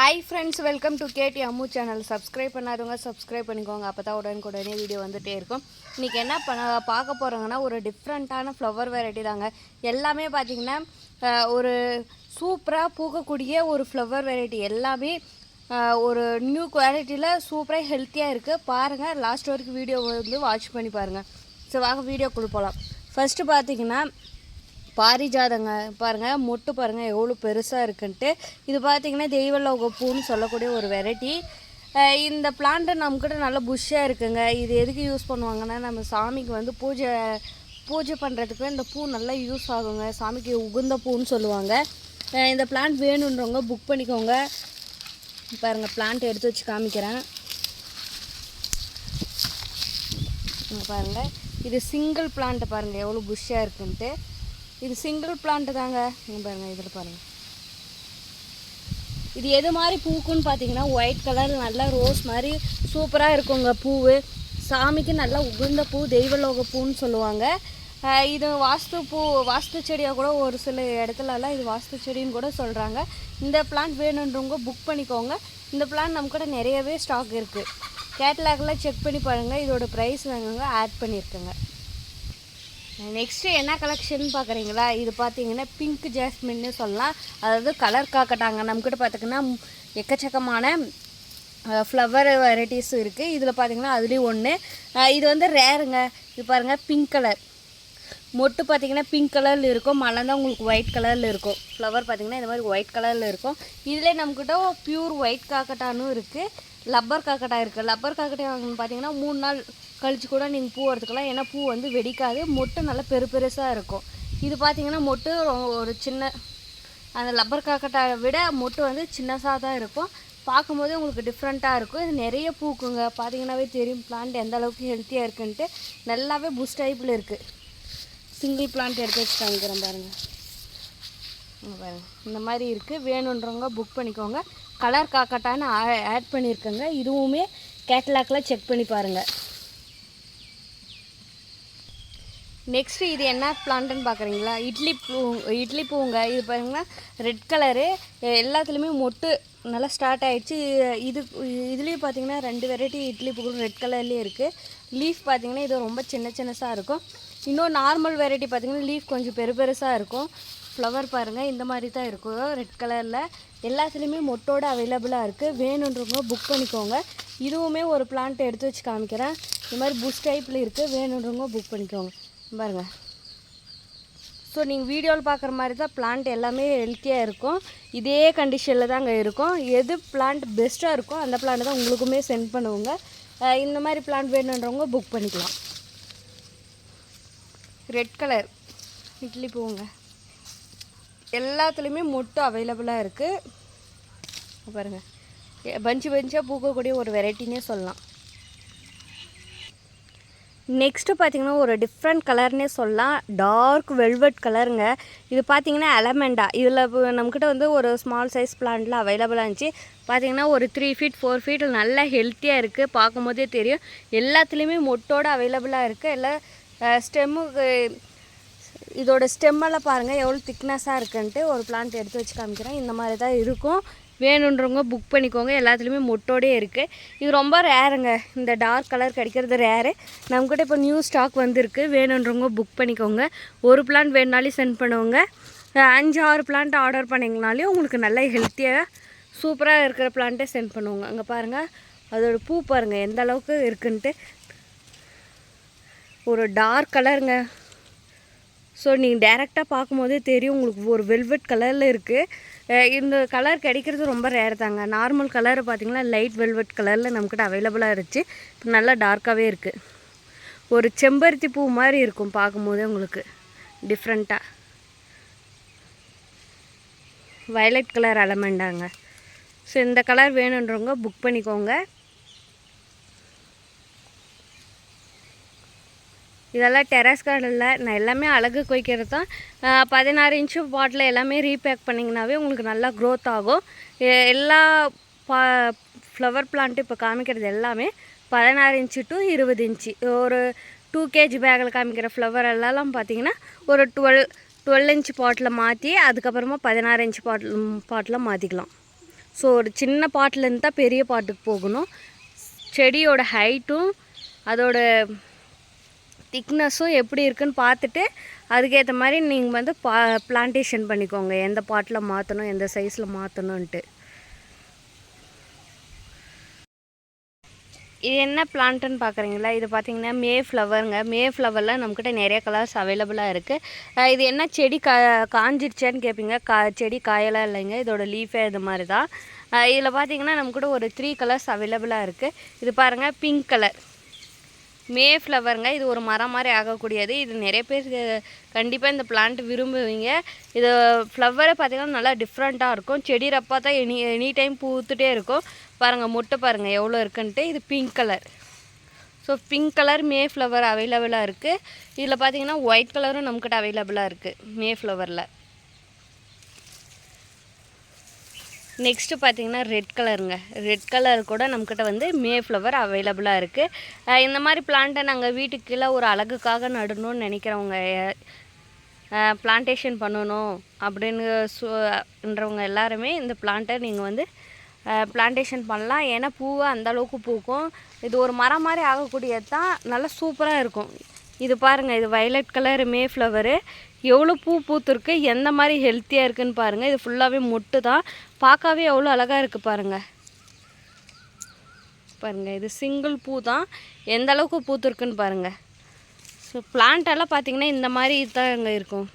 Hi friends welcome to Kedi Ammu channel subscribe பண்ணாதவங்க subscribe பண்ணிக்கோங்க. அப்போ தான் உடனுக்குடனே வீடியோ வந்துகிட்டே இருக்கும். இன்றைக்கி என்ன பண்ண பார்க்க போகிறோங்கன்னா ஒரு டிஃப்ரெண்ட்டான ஃப்ளவர் வெரைட்டி தாங்க. எல்லாமே பார்த்திங்கன்னா ஒரு சூப்பராக பூக்கக்கூடிய ஒரு ஃப்ளவர் வெரைட்டி எல்லாமே ஒரு நியூ குவாலிட்டியில் சூப்பராக ஹெல்த்தியாக இருக்குது பாருங்கள் லாஸ்ட் வரைக்கும் வீடியோ வந்து வாட்ச் பண்ணி பாருங்கள் ஸோ வாங்க வீடியோக்குள்ளே போகலாம் ஃபஸ்ட்டு பார்த்தீங்கன்னா பாரிஜாதங்க பாருங்கள் மொட்டு பாருங்கள் எவ்வளோ பெருசாக இருக்குன்ட்டு. இது பார்த்தீங்கன்னா தெய்வலோக பூன்னு சொல்லக்கூடிய ஒரு வெரைட்டி. இந்த பிளான்ட்டு நம்மக்கிட்ட நல்ல புஷ்ஷாக இருக்குங்க. இது எதுக்கு யூஸ் பண்ணுவாங்கன்னா நம்ம சாமிக்கு வந்து பூஜை பூஜை பண்ணுறதுக்கு இந்த பூ நல்லா யூஸ் ஆகுங்க. சாமிக்கு உகுந்த பூன்னு சொல்லுவாங்க. இந்த பிளான்ட் வேணுன்றவங்க புக் பண்ணிக்கோங்க. பாருங்கள் பிளான்ட் எடுத்து வச்சு காமிக்கிறேன். பாருங்கள் இது சிங்கிள் பிளான்ட்டு பாருங்கள் எவ்வளோ புஷ்ஷாக இருக்குன்ட்டு. இது சிங்கிள் பிளான்ட்டு தாங்க. நீங்கள் பாருங்கள் இதில் பாருங்கள் இது எது மாதிரி பூக்குன்னு பார்த்தீங்கன்னா ஒயிட் கலர் நல்லா ரோஸ் மாதிரி சூப்பராக இருக்குங்க பூவு. சாமிக்கு நல்லா உகுந்த பூ தெய்வலோக பூன்னு சொல்லுவாங்க. இது வாஸ்து பூ வாஸ்து செடியாக கூட ஒரு சில இடத்துலலாம் இது வாஸ்து செடின்னு கூட சொல்கிறாங்க இந்த பிளான்ட் வேணுன்றவங்க புக் பண்ணிக்கோங்க. இந்த பிளான் நம்ம கூட நிறையவே ஸ்டாக் இருக்குது கேட்லாக்லாம் செக் பண்ணி பாருங்கள் இதோட ப்ரைஸ் வாங்குங்க ஆட் பண்ணியிருக்கேங்க நெக்ஸ்ட்டு என்ன கலெக்ஷன் பார்க்குறீங்களா? இது பார்த்தீங்கன்னா பிங்க் ஜாஸ்மின்னு சொல்லலாம். அதாவது கலர் காக்கட்டாங்க. நம்மக்கிட்ட பார்த்திங்கன்னா எக்கச்சக்கமான ஃப்ளவர் வெரைட்டிஸ் இருக்குது இதில் பார்த்தீங்கன்னா அதுலேயும் ஒன்று இது வந்து ரேருங்க இது பாருங்கள் பிங்க் கலர் மொட்டு பார்த்தீங்கன்னா பிங்க் கலரில் இருக்கும். மலர்ந்தா உங்களுக்கு ஒயிட் கலரில் இருக்கும். ஃப்ளவர் பார்த்தீங்கன்னா இந்த மாதிரி ஒயிட் கலரில் இருக்கும். இதிலே நம்மக்கிட்ட பியூர் ஒயிட் காக்கட்டானும் இருக்குது லப்பர் காக்கட்டா இருக்குது லப்பர் காக்கட்டா பார்த்தீங்கன்னா மூணு நாள் கழிச்சு கூட நீங்கள் பூ எடுத்துக்கலாம் ஏன்னா பூ வந்து வெடிக்காது. மொட்டு நல்லா பெரு பெருசாக இருக்கும். இது பார்த்தீங்கன்னா மொட்டு ஒரு சின்ன அந்த லப்பர் காக்கட்டாவை விட மொட்டு வந்து சின்னதாக தான் இருக்கும். பார்க்கும்போது உங்களுக்கு டிஃப்ரெண்ட்டாக இருக்கும். இது நிறைய பூக்குங்க. பார்த்தீங்கன்னாவே தெரியும். பிளான்ட் எந்த அளவுக்கு ஹெல்த்தியாக இருக்குன்ட்டு. நல்லாவே புஷ் டைப்பில் இருக்குது சிங்கிள் பிளான்ட் எடுத்து வச்சு காமிக்கிறேன் பாருங்கள் பாருங்கள் இந்த மாதிரி இருக்குது வேணுன்றவங்க புக் பண்ணிக்கோங்க. கலர் காக்கட்டான்னு ஆட் பண்ணியிருக்கேங்க இதுவுமே கேட்லாக்கில் செக் பண்ணி பாருங்கள் நெக்ஸ்ட்டு இது என்ன பிளான்ட்டுன்னு பார்க்குறீங்களா? இட்லி பூ இட்லி பூங்க. இது பாருங்கன்னா ரெட் கலரு எல்லாத்துலேயுமே மொட்டு நல்லா ஸ்டார்ட் ஆகிடுச்சு இது இதுலேயும் பார்த்தீங்கன்னா ரெண்டு வெரைட்டி இட்லி பூ ரெட் கலர்லேயே இருக்குது லீஃப் பார்த்தீங்கன்னா இது ரொம்ப சின்ன சின்னஸாக இருக்கும். இன்னும் நார்மல் வெரைட்டி பார்த்தீங்கன்னா லீஃப் கொஞ்சம் பெரு பெருசாக இருக்கும். ஃப்ளவர் பாருங்கள் இந்த மாதிரி தான் இருக்கும். ரெட் கலரில் எல்லாத்துலேயுமே மொட்டோட அவைலபிளாக இருக்குது வேணுன்றவங்க புக் பண்ணிக்கோங்க. இதுவுமே ஒரு பிளான்ட் எடுத்து வச்சு காமிக்கிறேன். இந்த மாதிரி புஷ் டைப்பில் இருக்குது வேணுன்றவங்க புக் பண்ணிக்கோங்க. பாருங்க. ஸோ நீங்கள் வீடியோவில் பார்க்குற மாதிரி தான் பிளான்ட் எல்லாமே ஹெல்த்தியாக இருக்கும். இதே கண்டிஷனில் தாங்க இருக்கும். எது பிளான்ட் பெஸ்ட்டாக இருக்கோ அந்த பிளான்ட் தான் உங்களுக்குமே சென்ட் பண்ணுவோங்க. இந்த மாதிரி பிளான்ட் வேணுன்றவங்க புக் பண்ணிக்கலாம். ரெட் கலர் இட்லி பூங்க எல்லாத்துலேயுமே மொட்டு அவைலபிளாக இருக்குது பாருங்கள் பஞ்சு பஞ்சாக பூக்கக்கூடிய ஒரு வெரைட்டினே சொல்லலாம். நெக்ஸ்ட்டு பார்த்தீங்கன்னா ஒரு டிஃப்ரெண்ட் கலர்னே சொல்லலாம். டார்க் வெல்வெட் கலருங்க இது பார்த்திங்கன்னா எலமெண்டா இதில் நம்மக்கிட்ட வந்து ஒரு ஸ்மால் சைஸ் பிளான்ட்லாம் அவைலபிளாக இருந்துச்சு. பார்த்தீங்கன்னா ஒரு த்ரீ ஃபீட் ஃபோர் ஃபீட் நல்லா ஹெல்த்தியாக இருக்குது பார்க்கும்போதே தெரியும். எல்லாத்துலேயுமே மொட்டோடு அவைலபிளாக இருக்குது எல்லாம் ஸ்டெம்முக்கு இதோட ஸ்டெம்மெல்லாம் பாருங்கள் எவ்வளோ திக்னஸாக இருக்குன்ட்டு ஒரு பிளான்ட் எடுத்து வச்சு காமிக்கிறேன். இந்த மாதிரி தான் இருக்கும். வேணுன்றவங்க புக் பண்ணிக்கோங்க. எல்லாத்துலேயுமே மொட்டோடே இருக்குது இது ரொம்ப ரேருங்க இந்த டார்க் கலர் கிடைக்கிறது ரேரு நம்மக்கிட்ட இப்போ நியூ ஸ்டாக் வந்திருக்கு. வேணுன்றவங்க புக் பண்ணிக்கோங்க. ஒரு பிளான்ட் வேணுனாலும் சென்ட் பண்ணுவோங்க. அஞ்சு ஆறு பிளான்ட் ஆர்டர் பண்ணிங்கனாலே உங்களுக்கு நல்ல ஹெல்த்தியாக சூப்பராக இருக்கிற பிளான்ட்டே சென்ட் பண்ணுவோங்க. அங்கே பாருங்கள் அதோடய பூ பாருங்கள் எந்த அளவுக்கு இருக்குன்ட்டு. ஒரு டார்க் கலருங்க ஸோ நீங்கள் டேரெக்டாக பார்க்கும்போதே தெரியும். உங்களுக்கு ஒரு வெல்வெட் கலரில் இருக்குது இந்த கலர் கிடைக்கிறது ரொம்ப ரேர் தாங்க. நார்மல் கலர் பார்த்திங்கன்னா லைட் வெல்வெட் கலரில் நம்மக்கிட்ட அவைலபிளாக இருந்துச்சு. இப்போ நல்லா டார்க்காகவே இருக்குது ஒரு செம்பருத்தி பூ மாதிரி இருக்கும் பார்க்கும்போதே உங்களுக்கு. டிஃப்ரெண்ட்டாக வயலட் கலர் அலமெண்டாங்க ஸோ இந்த கலர் வேணுன்றவங்க புக் பண்ணிக்கோங்க. இதெல்லாம் டெரஸ் கார்டனில் நான் எல்லாமே அழகு குவிக்கிறது தான். பதினாறு இன்ச்சு பாட்டில் எல்லாமே ரீபேக் பண்ணிங்கனாவே உங்களுக்கு நல்லா க்ரோத் ஆகும். எல்லா பா ஃப்ளவர் பிளான்ட்டு இப்போ காமிக்கிறது எல்லாமே பதினாறு இன்ச்சு டு இருபது இன்ச்சு ஒரு டூ கேஜி பேக்கில் காமிக்கிற ஃப்ளவர் எல்லாம் பார்த்தீங்கன்னா ஒரு டுவெல் டுவெல் இன்ச் பாட்டில் மாற்றி அதுக்கப்புறமா பதினாறு இன்ச் பாட்டில் பாட்டில் மாற்றிக்கலாம் ஸோ ஒரு சின்ன பாட்டிலேருந்து தான் பெரிய பாட்டுக்கு போகணும். செடியோட ஹைட்டும் அதோட திக்னஸும் எப்படி இருக்குன்னு பார்த்துட்டு அதுக்கேற்ற மாதிரி நீங்கள் வந்து பா பிளான்டேஷன் பண்ணிக்கோங்க. எந்த பாட்டில் மாற்றணும் எந்த சைஸில் மாற்றணுன்ட்டு இது என்ன பிளான்ட்டுன்னு பார்க்குறீங்களா இது பார்த்தீங்கன்னா மே ஃப்ளவருங்க மே ஃப்ளவரில் நம்மக்கிட்ட நிறைய கலர்ஸ் அவைலபிளாக இருக்குது இது என்ன செடி கா காஞ்சிருச்சான்னு கேட்பீங்க கா செடி காயெல்லாம் இல்லைங்க. இதோட லீஃபே இது மாதிரி தான் இதில் பார்த்தீங்கன்னா நம்ம கூட ஒரு த்ரீ கலர்ஸ் அவைலபிளாக இருக்குது இது பாருங்கள் பிங்க் கலர் மே ஃப்ளவருங்க. இது ஒரு மரம் மாதிரி ஆகக்கூடியது. இது நிறைய பேர் கண்டிப்பாக இந்த பிளான்ட் விரும்புவீங்க. இது ஃப்ளவரை பார்த்திங்கன்னா நல்லா டிஃப்ரெண்ட்டாக இருக்கும். செடி ரப்பா தான் எனி எனி டைம் பூத்துட்டே இருக்கும். பாருங்கள் மொட்டை பாருங்கள் எவ்வளோ இருக்குன்ட்டு. இது pink colour so pink colour may flower அவைலபிளாக இருக்குது இதில் பார்த்தீங்கன்னா ஒயிட் கலரும் நம்மக்கிட்ட அவைலபிளாக இருக்குது மே ஃப்ளவரில் நெக்ஸ்ட்டு பார்த்தீங்கன்னா ரெட் கலருங்க ரெட் கலர் கூட நம்மக்கிட்ட வந்து மே ஃப்ளவர் அவைலபிளாக இருக்குது இந்த மாதிரி பிளான்ட்டை நாங்கள் வீட்டுக்குள்ளே ஒரு அழகுக்காக நடணும்னு நினைக்கிறவங்க பிளான்டேஷன் பண்ணணும் அப்படின்னு சுன்றவங்க எல்லாருமே இந்த பிளான்ட்டை நீங்கள் வந்து பிளான்டேஷன் பண்ணலாம். ஏன்னா பூவை அந்த அளவுக்கு பூக்கும். இது ஒரு மரம் மாதிரி ஆகக்கூடியது தான் நல்லா சூப்பராக இருக்கும். இது பாருங்கள் இது வயலட் கலர் மே ஃப்ளவரு எவ்வளோ பூ பூத்துருக்கு எந்த மாதிரி ஹெல்த்தியாக இருக்குதுன்னு பாருங்கள் இது ஃபுல்லாகவே மொட்டு தான். பார்க்கவே எவ்வளோ அழகாக இருக்குது பாருங்கள் பாருங்கள் இது சிங்கிள் பூ தான். எந்த அளவுக்கு பூத்துருக்குன்னு பாருங்கள் ஸோ பிளான்ட்டெல்லாம் பார்த்திங்கன்னா இந்த மாதிரி தான் இங்கே இருக்கும்.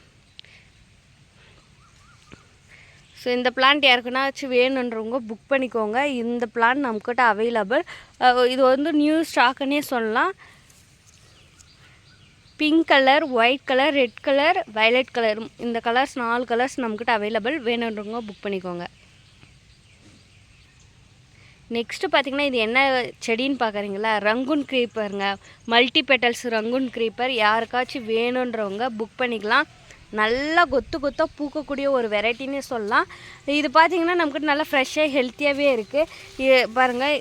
ஸோ இந்த பிளான்ட் யாருக்குனாச்சும் வேணுன்றவங்க புக் பண்ணிக்கோங்க. இந்த பிளான் நம்மக்கிட்ட அவைலபிள் இது வந்து நியூ ஸ்டாக்குன்னே சொல்லலாம். Pink colour white colour red colour violet colour. இந்த கலர்ஸ் நாலு கலர்ஸ் நம்மக்கிட்ட அவைலபிள் வேணுன்றவங்க புக் பண்ணிக்கோங்க. நெக்ஸ்ட்டு பார்த்திங்கன்னா இது என்ன செடின்னு பார்க்குறீங்களா? ரங்குன் க்ரீப்பருங்க மல்டி பெட்டல்ஸ் ரங்குன் க்ரீப்பர் யாருக்காச்சும் வேணுன்றவங்க புக் பண்ணிக்கலாம். நல்லா கொத்து கொத்தாக பூக்கக்கூடிய ஒரு வெரைட்டின்னு சொல்லலாம். இது பார்த்திங்கன்னா நமக்கு நல்லா ஃப்ரெஷ்ஷாக ஹெல்த்தியாகவே இருக்குது இது பாருங்கள்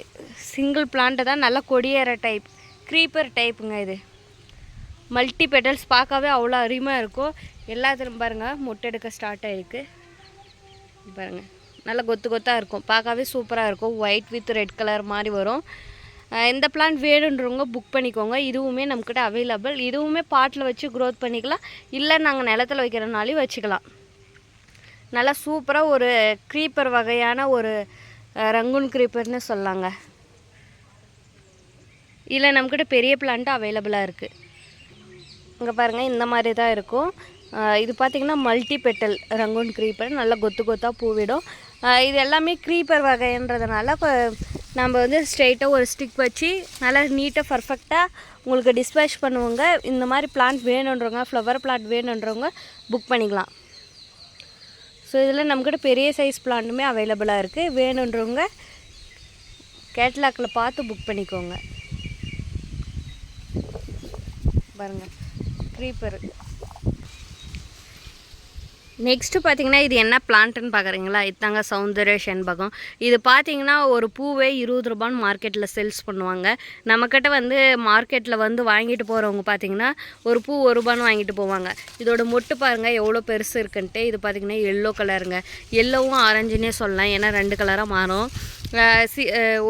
சிங்கிள் பிளான்ட்டு தான் நல்லா கொடியேற டைப் க்ரீப்பர் டைப்புங்க இது. மல்டி பெட்டல்ஸ் பார்க்கவே அவ்வளோ அருமையாக இருக்கும். எல்லாத்துலையும் பாருங்கள் மொட்டை எடுக்க ஸ்டார்ட் ஆகிருக்கு பாருங்கள் நல்லா கொத்து கொத்தாக இருக்கும். பார்க்கவே சூப்பராக இருக்கும். ஒயிட் வித் ரெட் கலர் மாதிரி வரும். இந்த பிளான் வேணுன்றவங்க புக் பண்ணிக்கோங்க. இதுவுமே நம்மக்கிட்ட அவைலபிள் இதுவுமே பாட்டில் வச்சு க்ரோத் பண்ணிக்கலாம். இல்லை நாங்கள் நிலத்தில் வைக்கிறனாலையும் வச்சுக்கலாம். நல்லா சூப்பராக ஒரு க்ரீப்பர் வகையான ஒரு ரங்குன் க்ரீப்பர்னு சொல்லாங்க. இல்லை நம்மக்கிட்ட பெரிய பிளான்ட்டு அவைலபிளாக இருக்குது இங்கே பாருங்கள் இந்த மாதிரி தான் இருக்கும். இது பார்த்திங்கன்னா மல்டி பெட்டல் ரங்கோன் க்ரீப்பர் நல்லா கொத்து கொத்தாக பூவிடும். இது எல்லாமே க்ரீப்பர் வகைன்றதுனால நம்ம வந்து ஸ்ட்ரெயிட்டாக ஒரு ஸ்டிக் வச்சு நல்லா நீட்டாக பர்ஃபெக்டாக உங்களுக்கு டிஸ்பேச் பண்ணுவோங்க. இந்த மாதிரி பிளான்ட் வேணுன்றவங்க ஃப்ளவர் பிளான்ட் வேணுன்றவங்க புக் பண்ணிக்கலாம். ஸோ இதில் நம்மக்கிட்ட பெரிய சைஸ் பிளான்ட்டுமே அவைலபிளாக இருக்குது வேணுன்றவங்க கேட்லாக்கில் பார்த்து புக் பண்ணிக்கோங்க. பாருங்கள் க்ரீப்பர் நெக்ஸ்ட்டு பார்த்தீங்கன்னா இது என்ன பிளான்ட்டுன்னு பார்க்குறீங்களா இதாங்க சௌந்தர்ய செண்பகம். இது பார்த்தீங்கன்னா ஒரு பூவே இருபது ரூபான்னு மார்க்கெட்டில் சேல்ஸ் பண்ணுவாங்க. நம்மக்கிட்ட வந்து மார்க்கெட்டில் வந்து வாங்கிட்டு போகிறவங்க பார்த்தீங்கன்னா ஒரு பூ ஒரு ரூபான்னு வாங்கிட்டு போவாங்க. இதோட மொட்டு பாருங்கள் எவ்வளோ பெருசு இருக்குன்ட்டு. இது பார்த்திங்கன்னா எல்லோ கலருங்க எல்லோவும் ஆரஞ்சுன்னே சொல்லலாம். ஏன்னா ரெண்டு கலராக மாறும். சி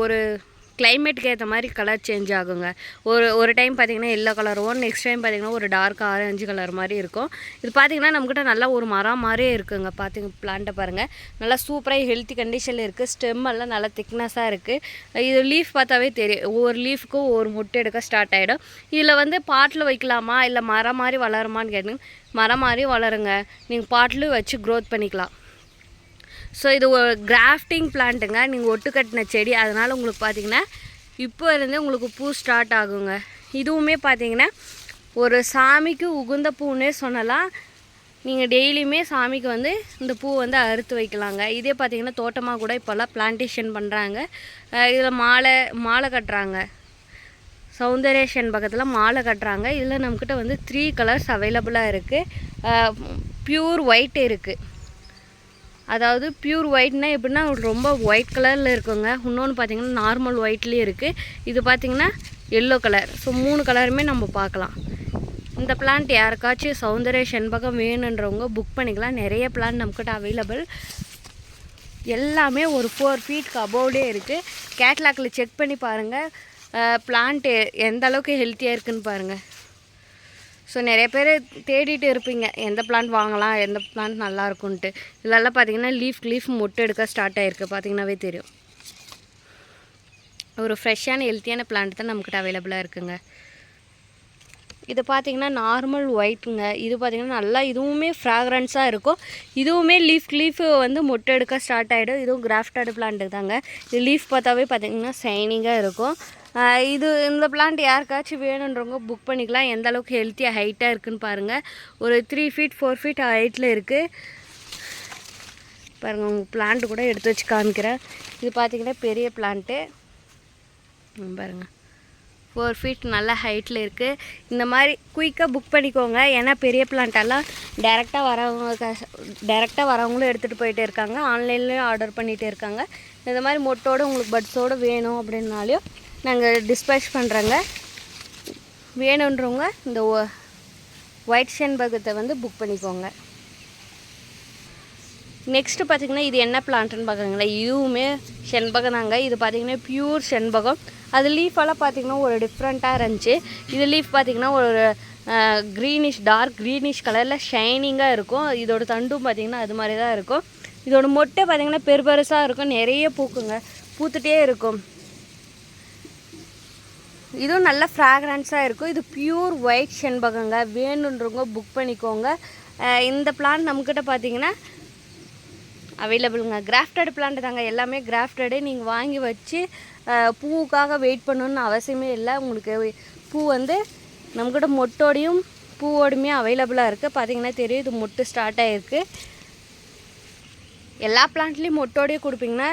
ஒரு கிளைமேட்டுக்கு ஏற்ற மாதிரி கலர் சேஞ்ச் ஆகுங்க. ஒரு ஒரு டைம் பார்த்திங்கன்னா எல்லோ கலரும் நெக்ஸ்ட் டைம் பார்த்திங்கன்னா ஒரு டார்க் ஆரஞ்சு கலர் மாதிரி இருக்கும். இது பார்த்திங்கன்னா நம்மக்கிட்ட நல்லா ஒரு மரம் மாதிரியே இருக்குங்க. பார்த்திங்க பிளான்ட்டை பாருங்கள் நல்லா சூப்பராக ஹெல்த்தி கண்டிஷனில் இருக்குது ஸ்டெம் எல்லாம் நல்லா திக்னஸாக இருக்குது இது லீஃப் பார்த்தாவே தெரியும். ஒவ்வொரு லீஃப்க்கும் ஒவ்வொரு முட்டை எடுக்க ஸ்டார்ட் ஆகிடும் இதில் வந்து பாட்டில் வைக்கலாமா? இல்லை மரம் மாதிரி வளருமான்னு கேட்டிங்க மரம் மாதிரி வளருங்க. நீங்கள் பாட்டிலும் வச்சு க்ரோத் பண்ணிக்கலாம். ஸோ இது ஒரு கிராஃப்டிங் பிளான்ட்டுங்க நீங்கள் ஒட்டு கட்டின செடி. அதனால் உங்களுக்கு பார்த்தீங்கன்னா இப்போ இருந்து உங்களுக்கு பூ ஸ்டார்ட் ஆகுங்க. இதுவுமே பார்த்தீங்கன்னா ஒரு சாமிக்கு உகுந்த பூன்னே சொல்லலாம். நீங்கள் டெய்லியுமே சாமிக்கு வந்து இந்த பூ வந்து அறுத்து வைக்கலாங்க. இதே பார்த்தீங்கன்னா தோட்டமாக கூட இப்போல்லாம் பிளான்டேஷன் பண்ணுறாங்க இதில் மாலை மாலை கட்டுறாங்க. சௌந்தரேஷன் பக்கத்தில் மாலை கட்டுறாங்க. இதில் நம்மக்கிட்ட வந்து த்ரீ கலர்ஸ் அவைலபிளாக இருக்குது ப்யூர் ஒயிட் இருக்குது அதாவது ப்யூர் ஒயிட்னா எப்படின்னா ரொம்ப ஒயிட் கலரில் இருக்குங்க. இன்னொன்று பார்த்தீங்கன்னா நார்மல் ஒயிட்லேயும் இருக்குது இது பார்த்திங்கன்னா எல்லோ கலர் ஸோ மூணு கலருமே நம்ம பார்க்கலாம் இந்த பிளான்ட் யாருக்காச்சும் சௌந்தர்ய செண்பகம் வேணுன்றவங்க புக் பண்ணிக்கலாம். நிறைய பிளான்ட் நம்மக்கிட்ட அவைலபிள் எல்லாமே ஒரு ஃபோர் ஃபீட்க்கு அபோவ்லே இருக்குது கேட்லாக்கில் செக் பண்ணி பாருங்கள் பிளான்ட்டு எந்த அளவுக்கு ஹெல்த்தியாக இருக்குன்னு பாருங்கள் ஸோ நிறைய பேர் தேடிட்டு இருப்பீங்க எந்த பிளான்ட் வாங்கலாம் எந்த பிளான்ட் நல்லா இருக்கும்ன்ட்டு இதெல்லாம் பார்த்தீங்கன்னா லீஃப் லீஃப் மொட்டை எடுக்க ஸ்டார்ட் ஆகிருக்கு பார்த்தீங்கன்னாவே தெரியும். ஒரு ஃப்ரெஷ்ஷான ஹெல்த்தியான பிளான்ட் தான் நம்மக்கிட்ட அவைலபிளாக இருக்குங்க. இது பார்த்தீங்கன்னா நார்மல் ஒயிட்டுங்க இது பார்த்தீங்கன்னா நல்லா இதுவுமே ஃப்ராக்ரன்ஸாக இருக்கும். இதுவுமே லீஃப் லீஃப் வந்து மொட்டை எடுக்க ஸ்டார்ட் ஆகிடும் இதுவும் கிராஃப்டட் பிளான்ட்டு தாங்க. இது லீஃப் பார்த்தாவே பார்த்தீங்கன்னா ஷைனிங்காக இருக்கும். இது இந்த பிளான்ட் யாருக்காச்சும் வேணுன்றவங்க புக் பண்ணிக்கலாம். எந்த அளவுக்கு ஹெல்த்தியாக ஹைட்டாக இருக்குன்னு பாருங்கள் ஒரு த்ரீ ஃபீட் ஃபோர் ஃபீட் ஹைட்டில் இருக்குது பாருங்கள் உங்கள் பிளான்ட்டு கூட எடுத்து வச்சு காமிக்கிறேன். இது பார்த்தீங்கன்னா பெரிய பிளான்ட்டு பாருங்கள் ஃபோர் ஃபீட் நல்ல ஹைட்டில் இருக்குது இந்த மாதிரி குயிக்காக புக் பண்ணிக்கோங்க. ஏன்னா பெரிய பிளான்ட்டெல்லாம் டேரெக்டாக வரவங்க டேரெக்டாக வரவங்களும் எடுத்துகிட்டு போயிட்டே இருக்காங்க. ஆன்லைன்லேயும் ஆர்டர் பண்ணிகிட்டே இருக்காங்க. இந்த மாதிரி மொட்டோடு உங்களுக்கு பட்ஸோடு வேணும் அப்படின்னாலையும் நாங்கள் டிஸ்பேச் பண்ணுறோங்க வேணுன்றவங்க இந்த ஒயிட் செண்பகத்தை வந்து புக் பண்ணிக்கோங்க. நெக்ஸ்ட்டு பார்த்தீங்கன்னா இது என்ன பிளான்ட்டுன்னு பார்க்குறீங்களா இதுவுமே செண்பகம் தாங்க இது பார்த்திங்கன்னா பியூர் செண்பகம். அது லீஃபெல்லாம் பார்த்தீங்கன்னா ஒரு டிஃப்ரெண்ட்டாக இருந்துச்சு. இது லீஃப் பார்த்திங்கன்னா ஒரு க்ரீனிஷ் டார்க் க்ரீனிஷ் கலரில் ஷைனிங்காக இருக்கும். இதோட தண்டும் பார்த்திங்கன்னா அது மாதிரி தான் இருக்கும். இதோட மொட்டை பார்த்திங்கன்னா பெரு பெருசாக இருக்கும். நிறைய பூக்குங்க. பூத்துட்டே இருக்கும். இதுவும் நல்ல ஃப்ராக்ரன்ஸாக இருக்கும். இது பியூர் ஒயிட் செண்பகங்க. வேணுன்றவங்க புக் பண்ணிக்கோங்க. இந்த பிளான் நம்மக்கிட்ட பார்த்தீங்கன்னா அவைலபிளுங்க கிராஃப்டட் பிளான்ட் தாங்க. எல்லாமே கிராஃப்டடு நீங்கள் வாங்கி வச்சு பூவுக்காக வெயிட் பண்ணணும்னு அவசியமே இல்லை. உங்களுக்கு பூ வந்து நம்மக்கிட்ட மொட்டோடையும் பூவோடையுமே அவைலபிளாக இருக்குது பார்த்தீங்கன்னா தெரியும் இது மொட்டு ஸ்டார்ட் ஆகிருக்கு எல்லா பிளான்ட்லேயும் மொட்டோடையே கொடுப்பீங்கன்னா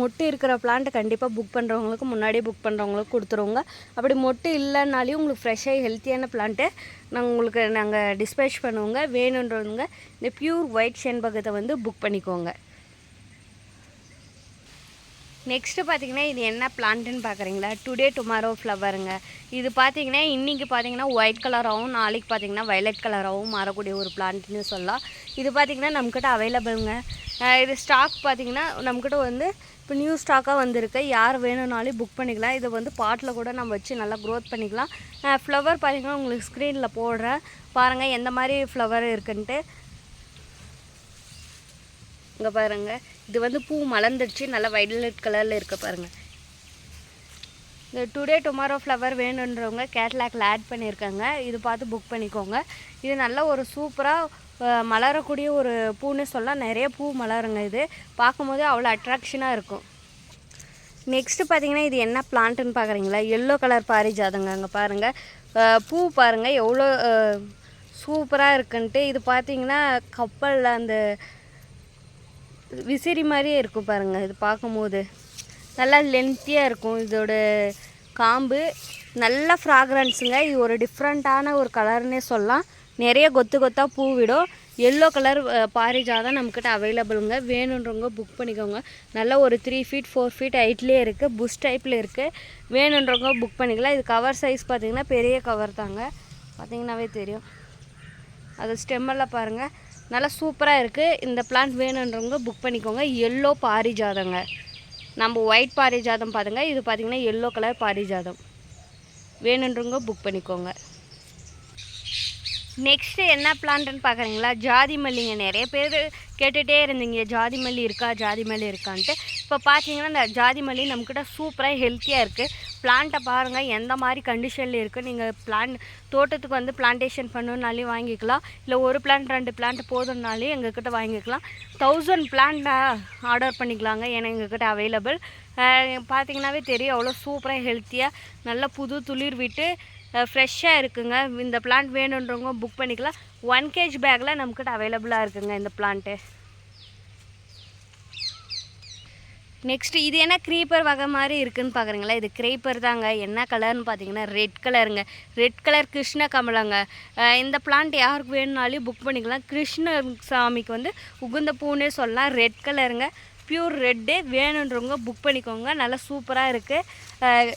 மொட்டு இருக்கிற பிளான்ட் கண்டிப்பாக புக் பண்ணுறவங்களுக்கு முன்னாடியே புக் பண்ணுறவங்களுக்கு கொடுத்துருவோங்க. அப்படி மொட்டு இல்லைனாலையும் உங்களுக்கு ஃப்ரெஷ்ஷாக ஹெல்த்தியான பிளான்ட்டு நாங்கள் உங்களுக்கு நாங்கள் டிஸ்பேச் பண்ணுவோங்க. வேணுன்றவங்க இந்த பியூர் ஒயிட் செண்பகத்தை வந்து புக் பண்ணிக்கோங்க. நெக்ஸ்ட்டு பார்த்தீங்கன்னா இது என்ன பிளான்ட்டுன்னு பார்க்குறீங்களா டுடே டுமாரோ ஃப்ளவருங்க இது பார்த்தீங்கன்னா இன்றைக்கி பார்த்தீங்கன்னா ஒயிட் கலராகவும் நாளைக்கு பார்த்தீங்கன்னா வயலட் கலராகவும் மாறக்கூடிய ஒரு பிளான்ட்னு சொல்லலாம். இது பார்த்தீங்கன்னா நம்மக்கிட்ட அவைலபிளுங்க இது ஸ்டாக் பார்த்தீங்கன்னா நம்மக்கிட்ட வந்து இப்போ நியூ ஸ்டாக்காக வந்திருக்கு. யார் வேணும்னாலும் புக் பண்ணிக்கலாம். இதை வந்து பாட்டில் கூட நம்ம வச்சு நல்லா க்ரோத் பண்ணிக்கலாம். ஃப்ளவர் பார்த்தீங்கன்னா உங்களுக்கு ஸ்க்ரீனில் போடுறேன். பாருங்கள் எந்த மாதிரி ஃப்ளவர் இருக்குன்ட்டு. இங்கே பாருங்க. இது வந்து பூ மலர்ந்துடுச்சு. நல்லா வைலட் கலரில் இருக்க பாருங்கள் இந்த டுடே டுமாரோ ஃப்ளவர் வேணுன்றவங்க கேட்லாக்ல ஆட் பண்ணியிருக்காங்க இது பார்த்து புக் பண்ணிக்கோங்க. இது நல்ல ஒரு சூப்பராக மலரக்கூடிய ஒரு பூன்னு சொல்லலாம். நிறைய பூ மலருங்க இது. பார்க்கும்போது அவ்வளோ அட்ராக்ஷனாக இருக்கும். நெக்ஸ்ட்டு பார்த்தீங்கன்னா இது என்ன பிளான்ட்டுன்னு பார்க்குறீங்களா? எல்லோ கலர் பாரிஜாதங்க அங்கே பாருங்கள் பூ பாருங்கள் எவ்வளோ சூப்பராக இருக்குன்ட்டு. இது பார்த்தீங்கன்னா கப்பலில் அந்த விசிறி மாதிரியே இருக்கும் பாருங்கள் இது பார்க்கும்போது. நல்லா லென்த்தியாக இருக்கும். இதோட காம்பு நல்ல ஃப்ராக்ரன்ஸுங்க இது ஒரு டிஃப்ரெண்ட்டான ஒரு கலர்னே சொல்லலாம். நிறைய கொத்து கொத்தாக பூ விடும் எல்லோ கலர் பாரிஜாதான் நம்மக்கிட்ட அவைலபிளுங்க வேணுன்றவங்க புக் பண்ணிக்கோங்க. நல்ல ஒரு த்ரீ ஃபீட் ஃபோர் ஃபீட் ஹைட்லேயே இருக்குது புஷ் டைப்பில் இருக்குது வேணுன்றவங்க புக் பண்ணிக்கலாம். இது கவர் சைஸ் பார்த்தீங்கன்னா பெரிய கவர் தாங்க. பார்த்தீங்கன்னாவே தெரியும். அது ஸ்டெம்மெல்லாம் பாருங்கள் நல்லா சூப்பராக இருக்குது இந்த பிளான்ட் வேணுன்றவங்க புக் பண்ணிக்கோங்க. எல்லோ பாரிஜாதங்க. நம்ம ஒயிட் பாரிஜாதம் பாருங்க. இது பார்த்திங்கன்னா எல்லோ கலர் பாரிஜாதம். வேணுன்றவங்க புக் பண்ணிக்கோங்க. நெக்ஸ்ட்டு என்ன பிளான்ட்னு பார்க்குறீங்களா ஜாதி மல்லிங்க நிறைய பேர் கேட்டுகிட்டே இருந்தீங்க. ஜாதி மல்லி இருக்கா? ஜாதி மல்லி இருக்கான்ட்டு. இப்போ பார்த்தீங்கன்னா இந்த ஜாதி மல்லி நம்மக்கிட்ட சூப்பராக ஹெல்த்தியாக இருக்குது பிளான்ட்டை பாருங்கள் எந்த மாதிரி கண்டிஷனில் இருக்குது நீங்கள் பிளான்ட் தோட்டத்துக்கு வந்து பிளான்டேஷன் பண்ணணுன்னாலே வாங்கிக்கலாம். இல்லை ஒரு பிளான்ட் ரெண்டு பிளான்ட் போதும்னாலே எங்கக்கிட்ட வாங்கிக்கலாம். தௌசண்ட் பிளான்ட்டை ஆர்டர் பண்ணிக்கலாங்க. ஏன்னா எங்ககிட்ட அவைலபிள் பார்த்தீங்கன்னாவே தெரியும் அவ்வளோ சூப்பராக ஹெல்த்தியாக நல்ல புது துளிர் விட்டு ஃப்ரெஷ்ஷாக இருக்குங்க. இந்த பிளான்ட் வேணுன்றவங்க புக் பண்ணிக்கலாம். ஒன் கேஜ் பேக்கில் நம்மக்கிட்ட அவைலபிளாக இருக்குங்க இந்த பிளான்ட்டு நெக்ஸ்ட் இது என்ன க்ரீப்பர் வகை மாதிரி இருக்குதுன்னு பார்க்குறீங்களா இது க்ரீப்பர் தாங்க. என்ன கலர்னு பார்த்தீங்கன்னா ரெட் கலருங்க ரெட் கலர் கிருஷ்ண கமலங்க. இந்த பிளான்ட் யாருக்கு வேணும்னாலையும் புக் பண்ணிக்கலாம். கிருஷ்ண சாமிக்கு வந்து உகுந்த பூனே சொல்லலாம். ரெட் கலருங்க பியூர் ரெட்டு வேணுன்றவங்க புக் பண்ணிக்கோங்க. நல்லா சூப்பராக இருக்குது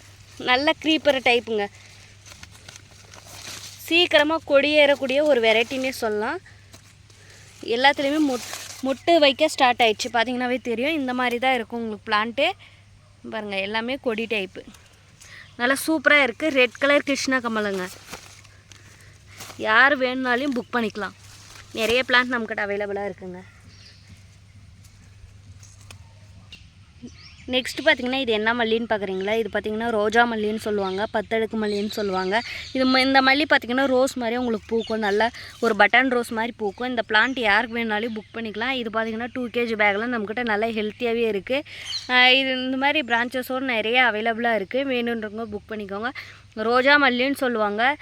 நல்ல க்ரீப்பர் டைப்புங்க சீக்கிரமாக கொடியேறக்கூடிய ஒரு வெரைட்டினே சொல்லலாம். எல்லாத்துலேயுமே மொட் மொட்டு வைக்க ஸ்டார்ட் ஆயிடுச்சு. பார்த்தீங்கன்னாவே தெரியும். இந்த மாதிரி தான் இருக்கும் உங்களுக்கு பிளான்ட்டு பாருங்கள் எல்லாமே கொடி டைப்பு நல்லா சூப்பராக இருக்குது ரெட் கலர் கிருஷ்ணா கமலுங்க. யார் வேணுனாலையும் புக் பண்ணிக்கலாம். நிறைய பிளான்ட் நம்மக்கிட்ட அவைலபிளாக இருக்குங்க. நெக்ஸ்ட் பார்த்தீங்கன்னா இது என்ன மல்லின்னு பார்க்குறீங்களா இது பார்த்தீங்கன்னா ரோஜா மல்லின்னு சொல்லுவாங்க பத்தடுக்கு மல்லின்னு சொல்லுவாங்க. இது ம- இந்த மல்லி பார்த்தீங்கன்னா ரோஸ் மாதிரி உங்களுக்கு பூக்கும். நல்லா ஒரு பட்டன் ரோஸ் மாதிரி பூக்கும். இந்த பிளான்ட் யாருக்கு வேணாலும் புக் பண்ணிக்கலாம். இது பார்த்தீங்கன்னா டூ கேஜி பேக்கில் நம்மக்கிட்ட நல்லா ஹெல்த்தியாகவே இருக்குது இது இந்த மாதிரி பிரான்ச்சஸோடு நிறைய அவைலபிளாக இருக்குது வேணுன்றவங்க புக் பண்ணிக்கோங்க. ரோஜா மல்லின்னு சொல்லுவாங்க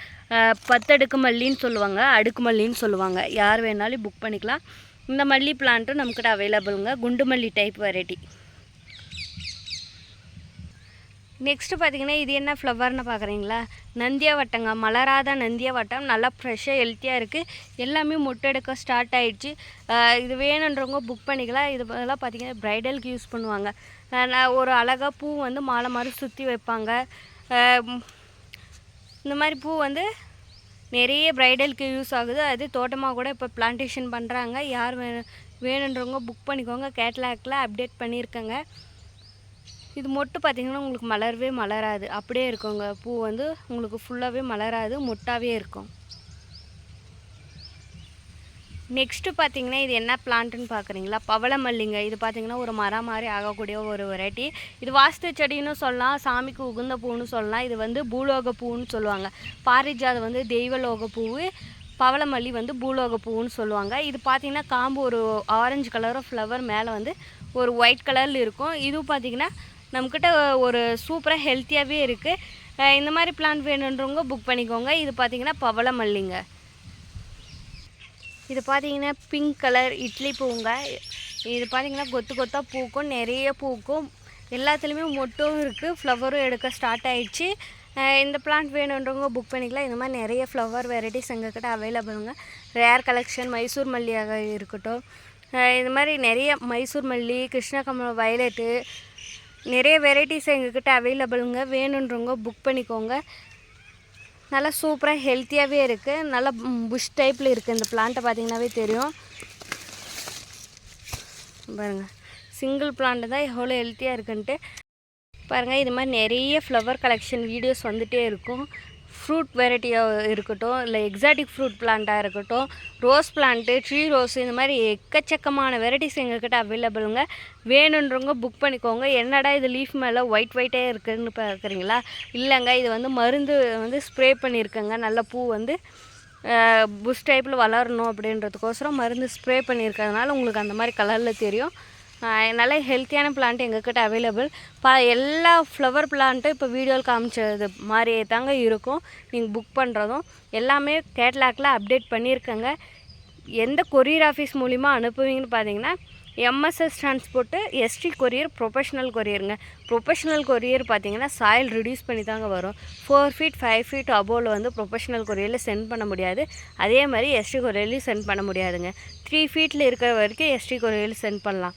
பத்தடுக்கு மல்லின்னு சொல்லுவாங்க அடுக்கு மல்லின்னு சொல்லுவாங்க. யார் வேணாலும் புக் பண்ணிக்கலாம். இந்த மல்லி பிளான்ட்டும் நம்மக்கிட்ட அவைலபிளுங்க குண்டு மல்லி டைப் வெரைட்டி நெக்ஸ்ட்டு பார்த்தீங்கன்னா இது என்ன ஃப்ளவர்னு பார்க்குறீங்களா நந்தியா வட்டங்க மலராத நந்தியா வட்டம். நல்லா ஃப்ரெஷ்ஷாக ஹெல்த்தியாக இருக்குது எல்லாமே முட்டெடுக்க ஸ்டார்ட் ஆகிடுச்சு இது வேணுன்றவங்க புக் பண்ணிக்கலாம். இது இதெல்லாம் பார்த்தீங்கன்னா ப்ரைடலுக்கு யூஸ் பண்ணுவாங்க. நான் ஒரு அழகாக பூ வந்து மாலை மாதிரி சுற்றி வைப்பாங்க. இந்த மாதிரி பூ வந்து நிறைய ப்ரைடலுக்கு யூஸ் ஆகுது. அது தோட்டமாக கூட இப்போ பிளான்டேஷன் பண்ணுறாங்க யார் வேணும் வேணுன்றவங்க புக் பண்ணிக்கோங்க. கேட்லாக்கில் அப்டேட் பண்ணியிருக்கேங்க இது மொட்டு பார்த்தீங்கன்னா உங்களுக்கு மலரவே மலராது. அப்படியே இருக்குங்க. பூ வந்து உங்களுக்கு ஃபுல்லாகவே மலராது மொட்டாகவே இருக்கும். நெக்ஸ்ட்டு பார்த்தீங்கன்னா இது என்ன பிளான்ட்டுன்னு பார்க்குறீங்களா? பவள மல்லிங்க இது பார்த்தீங்கன்னா ஒரு மரம் மாதிரி ஆகக்கூடிய ஒரு வெரைட்டி இது வாஸ்து செடின்னு சொல்லலாம் சாமிக்கு உகுந்த பூன்னு சொல்லலாம். இது வந்து பூலோக பூன்னு சொல்லுவாங்க. பாரிஜாதம் வந்து தெய்வலோக பூவு பவளமல்லி வந்து பூலோக பூன்னு சொல்லுவாங்க. இது பார்த்திங்கன்னா காம்பு ஒரு ஆரஞ்சு கலரும் ஃப்ளவர் மேலே வந்து ஒரு ஒயிட் கலரில் இருக்கும். இதுவும் பார்த்தீங்கன்னா நம்மக்கிட்ட ஒரு சூப்பராக ஹெல்த்தியாகவே இருக்குது இந்த மாதிரி பிளான்ட் வேணுன்றவங்க புக் பண்ணிக்கோங்க. இது பார்த்திங்கன்னா பவள மல்லிங்க இது பார்த்தீங்கன்னா பிங்க் கலர் இட்லி பூங்க. இது பார்த்திங்கன்னா கொத்து கொத்தாக பூக்கும் நிறைய பூக்கும். எல்லாத்துலேயுமே மொட்டும் இருக்குது ஃப்ளவரும் எடுக்க ஸ்டார்ட் ஆகிடுச்சு இந்த பிளான்ட் வேணுன்றவங்க புக் பண்ணிக்கலாம். இந்த மாதிரி நிறைய ஃப்ளவர் வெரைட்டிஸ் எங்ககிட்ட அவைலபிளுங்க ரேர் கலெக்ஷன் மைசூர் மல்லியாக இருக்கட்டும். இது மாதிரி நிறைய மைசூர் மல்லி கிருஷ்ணகமல வயலட்டு நிறைய வெரைட்டிஸ் எங்ககிட்ட அவைலபிளுங்க வேணுன்றவங்க புக் பண்ணிக்கோங்க. நல்லா சூப்பராக ஹெல்த்தியாகவே இருக்குது நல்லா புஷ் டைப்பில் இருக்குது இந்த பிளான்ட்டை பார்த்தீங்கன்னாவே தெரியும். பாருங்கள் சிங்கிள் பிளான்ட் தான் எவ்வளோ ஹெல்த்தியாக இருக்குன்ட்டு. பாருங்கள் இது மாதிரி நிறைய ஃப்ளவர் கலெக்ஷன் வீடியோஸ் வந்துகிட்டே இருக்கும். ஃப்ரூட் வெரைட்டியாக இருக்கட்டும் இல்லை எக்ஸாட்டிக் ஃப்ரூட் பிளான்ட்டாக இருக்கட்டும் ரோஸ் பிளான்ட்டு ட்ரீ ரோஸ் இந்த மாதிரி எக்கச்சக்கமான வெரைட்டிஸ் எங்கள்கிட்ட அவைலபிளுங்க. வேணுன்றவங்க புக் பண்ணிக்கோங்க. என்னடா இது லீஃப் மேலே ஒயிட் ஒயிட்டே இருக்குதுன்னு பார்க்குறீங்களா இல்லைங்க இது வந்து மருந்து வந்து ஸ்ப்ரே பண்ணியிருக்கேங்க. நல்ல பூ வந்து புஷ் டைப்பில் வளரணும் அப்படின்றதுக்கோசரம் மருந்து ஸ்ப்ரே பண்ணியிருக்கிறதுனால உங்களுக்கு அந்த மாதிரி கலரில் தெரியும். நல்ல ஹெல்த்தியான பிளான்ட் எங்கக்கிட்ட அவைலபிள் ப எல்லா ஃப்ளவர் பிளான்ட்டும் இப்போ வீடியோவில் காமிச்சது மாதிரியே தாங்க இருக்கும். நீங்கள் புக் பண்ணுறதும் எல்லாமே கேட்லாக்ல அப்டேட் பண்ணியிருக்கேங்க எந்த கொரியர் ஆஃபீஸ் மூலிமா அனுப்புவீங்கன்னு பார்த்தீங்கன்னா MSS transport ST courier professional கொரியருங்க professional courier பார்த்தீங்கன்னா சாயில் ரிடியூஸ் பண்ணி தாங்க வரும். ஃபோர் ஃபீட் ஃபைவ் ஃபீட் அபோவில் வந்து ப்ரொஃபஷனல் கொரியரில் சென்ட் பண்ண முடியாது. அதே மாதிரி எஸ்டி கொரியர்லையும் சென்ட் பண்ண முடியாதுங்க. த்ரீ ஃபீட்டில் இருக்கிற வரைக்கும் எஸ்டி கொரியரில் சென்ட் பண்ணலாம்.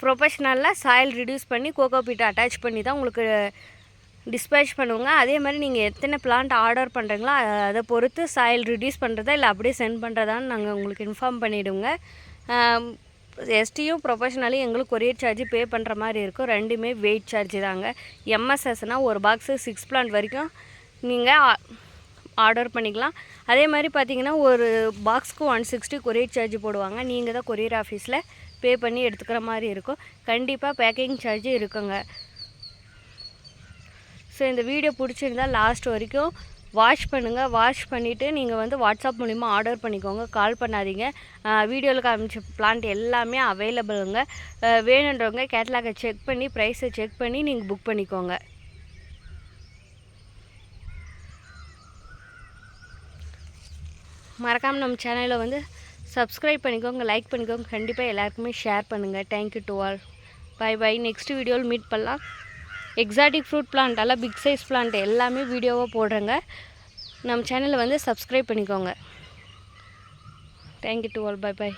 ப்ரொஃபஷ்னலாக சாயில் ரிடியூஸ் பண்ணி கோகோ பீட்டை அட்டாச் பண்ணி தான் உங்களுக்கு டிஸ்பேச் பண்ணுவாங்க. அதே மாதிரி நீங்கள் எத்தனை பிளான்ட் ஆர்டர் பண்ணுறீங்களோ அதை பொறுத்து சாயில் ரிடியூஸ் பண்ணுறதா இல்லை அப்படியே சென்ட் பண்ணுறதான்னு நாங்கள் உங்களுக்கு இன்ஃபார்ம் பண்ணிவிடுவோங்க எஸ்டியும் ப்ரொஃபஷனலையும் எங்களுக்கு கொரியர் சார்ஜ் பே பண்ணுற மாதிரி இருக்கும். ரெண்டுமே வெயிட் சார்ஜ் தாங்க. எம்எஸ்எஸ்னால் ஒரு பாக்ஸு சிக்ஸ் பிளான்ட் வரைக்கும் நீங்கள் ஆர்டர் பண்ணிக்கலாம். அதே மாதிரி பார்த்தீங்கன்னா ஒரு பாக்ஸ்க்கு ஒன் சிக்ஸ்டி கொரியர் சார்ஜ் போடுவாங்க. நீங்கள் தான் கொரியர் ஆஃபீஸில் பே பண்ணி எடுத்துக்கிற மாதிரி இருக்கும். கண்டிப்பாக பேக்கிங் சார்ஜ் இருக்குங்க. ஸோ இந்த வீடியோ பிடிச்சிருந்தா லாஸ்ட் வரைக்கும் வாஷ் பண்ணுங்கள் வாஷ் பண்ணிவிட்டு நீங்கள் வந்து வாட்ஸ்அப் மூலிமா ஆர்டர் பண்ணிக்கோங்க. கால் பண்ணாதீங்க. வீடியோவில் காமிச்ச பிளான்ட் எல்லாமே அவைலபிளுங்க வேணுன்றவங்க கேட்லாகை செக் பண்ணி ப்ரைஸை செக் பண்ணி நீங்கள் புக் பண்ணிக்கோங்க. மறக்காமல் நம்ம சேனலில் வந்து சப்ஸ்கிரைப் பண்ணிக்கோங்க லைக் பண்ணிக்கோங்க. கண்டிப்பாக எல்லாருக்குமே ஷேர் பண்ணுங்கள் thank you to all bye bye next வீடியோவில் மீட் பண்ணலாம். எக்ஸாட்டிக் ஃப்ரூட் பிளான்ட் எல்லாம் பிக் சைஸ் பிளான்ட் எல்லாமே வீடியோவாக போடுறேங்க. நம்ம சேனலை வந்து சப்ஸ்கிரைப் பண்ணிக்கோங்க. Thank you to all bye bye